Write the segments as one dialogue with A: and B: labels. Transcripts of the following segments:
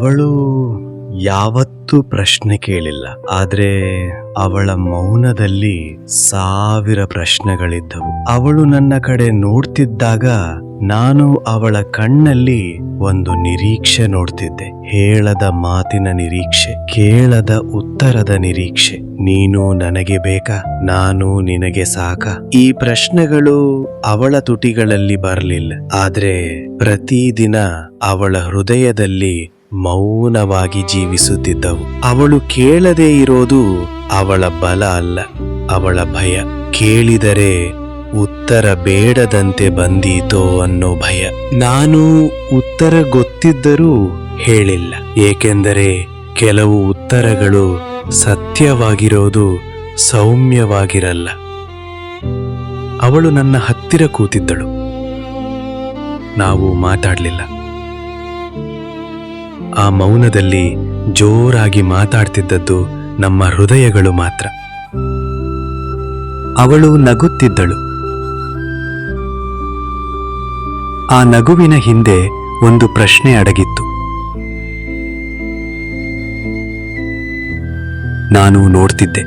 A: ಅವಳು ಯಾವತ್ತೂ ಪ್ರಶ್ನೆ ಕೇಳಿಲ್ಲ. ಆದ್ರೆ ಅವಳ ಮೌನದಲ್ಲಿ ಸಾವಿರ ಪ್ರಶ್ನೆಗಳಿದ್ದವು. ಅವಳು ನನ್ನ ಕಡೆ ನೋಡ್ತಿದ್ದಾಗ ನಾನು ಅವಳ ಕಣ್ಣಲ್ಲಿ ಒಂದು ನಿರೀಕ್ಷೆ ನೋಡ್ತಿದ್ದೆ. ಹೇಳದ ಮಾತಿನ ನಿರೀಕ್ಷೆ, ಕೇಳದ ಉತ್ತರದ ನಿರೀಕ್ಷೆ. ನೀನು ನನಗೆ ಬೇಕಾ? ನಾನು ನಿನಗೆ ಸಾಕ? ಈ ಪ್ರಶ್ನೆಗಳು ಅವಳ ತುಟಿಗಳಲ್ಲಿ ಬರಲಿಲ್ಲ. ಆದ್ರೆ ಪ್ರತಿದಿನ ಅವಳ ಹೃದಯದಲ್ಲಿ ಮೌನವಾಗಿ ಜೀವಿಸುತ್ತಿದ್ದವು. ಅವಳು ಕೇಳದೇ ಇರೋದು ಅವಳ ಬಲ ಅಲ್ಲ, ಅವಳ ಭಯ. ಕೇಳಿದರೆ ಉತ್ತರ ಬೇಡದಂತೆ ಬಂದೀತೋ ಅನ್ನೋ ಭಯ. ನಾನು ಉತ್ತರ ಗೊತ್ತಿದ್ದರೂ ಹೇಳಿಲ್ಲ. ಏಕೆಂದರೆ ಕೆಲವು ಉತ್ತರಗಳು ಸತ್ಯವಾಗಿರೋದು ಸೌಮ್ಯವಾಗಿರಲ್ಲ. ಅವಳು ನನ್ನ ಹತ್ತಿರ ಕೂತಿದ್ದಳು. ನಾವು ಮಾತಾಡಲಿಲ್ಲ. ಆ ಮೌನದಲ್ಲಿ ಜೋರಾಗಿ ಮಾತಾಡ್ತಿದ್ದದ್ದು ನಮ್ಮ ಹೃದಯಗಳು ಮಾತ್ರ. ಅವಳು ನಗುತ್ತಿದ್ದಳು. ಆ ನಗುವಿನ ಹಿಂದೆ ಒಂದು ಪ್ರಶ್ನೆ ಅಡಗಿತ್ತು. ನಾನು ನೋಡ್ತಿದ್ದೆ.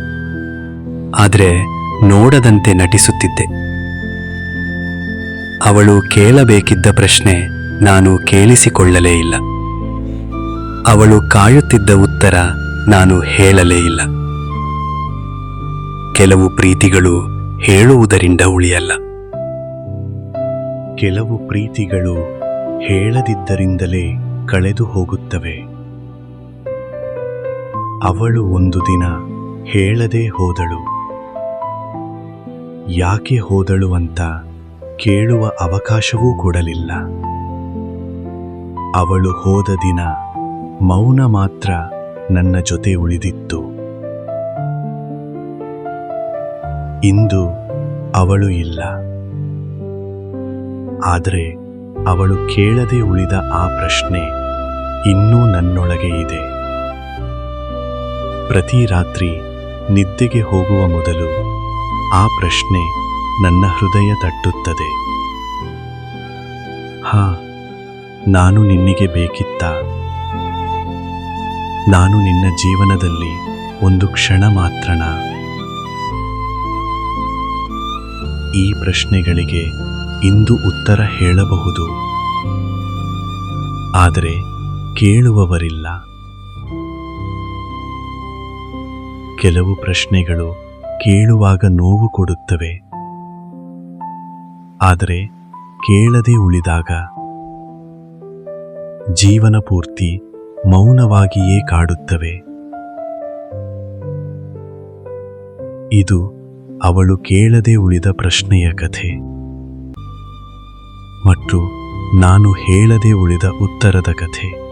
A: ಆದರೆ ನೋಡದಂತೆ ನಟಿಸುತ್ತಿದ್ದೆ. ಅವಳು ಕೇಳಬೇಕಿದ್ದ ಪ್ರಶ್ನೆ ನಾನು ಕೇಳಿಸಿಕೊಳ್ಳಲೇ ಇಲ್ಲ. ಅವಳು ಕಾಯುತ್ತಿದ್ದ ಉತ್ತರ ನಾನು ಹೇಳಲೇ ಇಲ್ಲ. ಕೆಲವು ಪ್ರೀತಿಗಳು ಹೇಳುವುದರಿಂದ ಉಳಿಯಲ್ಲ. ಕೆಲವು ಪ್ರೀತಿಗಳು ಹೇಳದಿದ್ದರಿಂದಲೇ ಕಳೆದು ಹೋಗುತ್ತವೆ. ಅವಳು ಒಂದು ದಿನ ಹೇಳದೆ ಹೋದಳು. ಯಾಕೆ ಹೋದಳು ಅಂತ ಕೇಳುವ ಅವಕಾಶವೂ ಕೊಡಲಿಲ್ಲ. ಅವಳು ಹೋದ ದಿನ ಮೌನ ಮಾತ್ರ ನನ್ನ ಜೊತೆ ಉಳಿದಿತ್ತು. ಇಂದು ಅವಳು ಇಲ್ಲ. ಆದರೆ ಅವಳು ಕೇಳದೆ ಉಳಿದ ಆ ಪ್ರಶ್ನೆ ಇನ್ನೂ ನನ್ನೊಳಗೆ ಇದೆ. ಪ್ರತಿ ರಾತ್ರಿ ನಿದ್ದೆಗೆ ಹೋಗುವ ಮೊದಲು ಆ ಪ್ರಶ್ನೆ ನನ್ನ ಹೃದಯ ತಟ್ಟುತ್ತದೆ. ಹಾ, ನಾನು ನಿನ್ನಿಗೆ ಬೇಕಿತ್ತಾ? ನಾನು ನಿನ್ನ ಜೀವನದಲ್ಲಿ ಒಂದು ಕ್ಷಣ ಮಾತ್ರನ. ಈ ಪ್ರಶ್ನೆಗಳಿಗೆ ಇಂದು ಉತ್ತರ ಹೇಳಬಹುದು. ಆದರೆ ಕೇಳುವವರಿಲ್ಲ. ಕೆಲವು ಪ್ರಶ್ನೆಗಳು ಕೇಳುವಾಗ ನೋವು ಕೊಡುತ್ತವೆ. ಆದರೆ ಕೇಳದೆ ಉಳಿದಾಗ. ಜೀವನ ಪೂರ್ತಿ ಮೌನವಾಗಿಯೇ ಕಾಡುತ್ತವೆ. ಇದು ಅವಳು ಕೇಳದೆ ಉಳಿದ ಪ್ರಶ್ನೆಯ ಕಥೆ. ಮತ್ತು ನಾನು ಹೇಳದೆ ಉಳಿದ ಉತ್ತರದ ಕಥೆ.